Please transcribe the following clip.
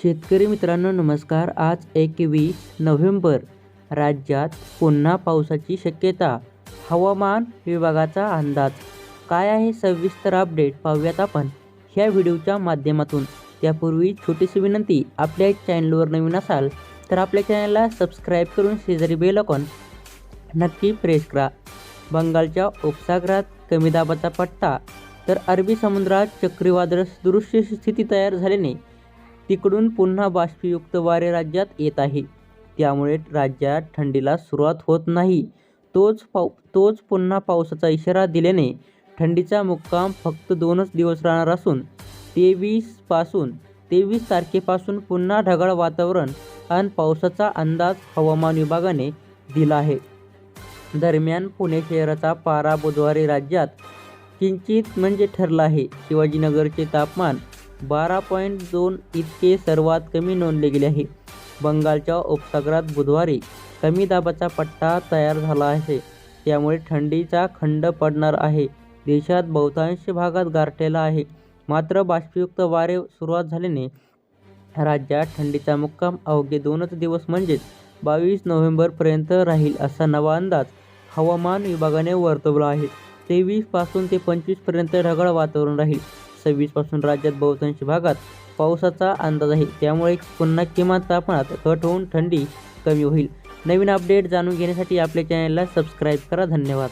शेतकरी मित्रांनो नमस्कार. आज एकवीस नोव्हेंबर राज्यात पुन्हा पावसाची शक्यता. हवामान विभागाचा अंदाज. काय आहे सविस्तर अपडेट पाहूयात आपण. ह्या व्हिडिओच्या माध्यमातून. त्यापूर्वी छोटीशी विनंती आपल्या चॅनलवर नवीन असाल तर आपल्या चॅनलला सबस्क्राईब करून शेजारी बेल आयकॉन नक्की प्रेस करा. बंगालच्या उपसागरात कमी दाबाचा पट्टा तर अरबी समुद्रात चक्रीवादळ दृश्य स्थिती तयार झाल्याने तिकडून पुन्हा बाष्पयुक्त वारे राज्यात येत आहे. त्यामुळे राज्यात थंडीला सुरुवात होत नाही. तोच पाऊ तोच पुन्हा पावसाचा इशारा दिल्याने थंडीचा मुक्काम फक्त दोनच दिवस राहणार असून तेवीसपासून तेवीस तारखेपासून पुन्हा ढगाळ वातावरण आणि पावसाचा अंदाज हवामान विभागाने दिला आहे. दरम्यान पुणे शहराचा पारा बुधवारी राज्यात किंचित म्हणजे ठरला आहे. शिवाजीनगरचे तापमान बारा पॉईंट दोन इतके सर्वात कमी नोंदले गेले आहे. बंगालच्या उपसागरात बुधवारी कमी दाबाचा पट्टा तयार झाला आहे. त्यामुळे थंडीचा खंड पडणार आहे. देशात बहुतांश भागात गारठलेला आहे. मात्र बाष्पयुक्त वारे सुरुवात झाल्याने राज्यात थंडीचा मुक्काम अवघे दोनच दिवस म्हणजेच बावीस नोव्हेंबरपर्यंत राहील असा नवा अंदाज हवामान विभागाने वर्तवला आहे. तेवीसपासून ते पंचवीसपर्यंत ढगाळ वातावरण राहील. सव्वीसपासून राज्यात बहुतांश भागात पावसाचा अंदाज आहे. त्यामुळे पुन्हा किमान तापमानात घट होऊन थंडी कमी होईल. नवीन अपडेट जाणून घेण्यासाठी आपल्या चॅनलला सबस्क्राईब करा. धन्यवाद.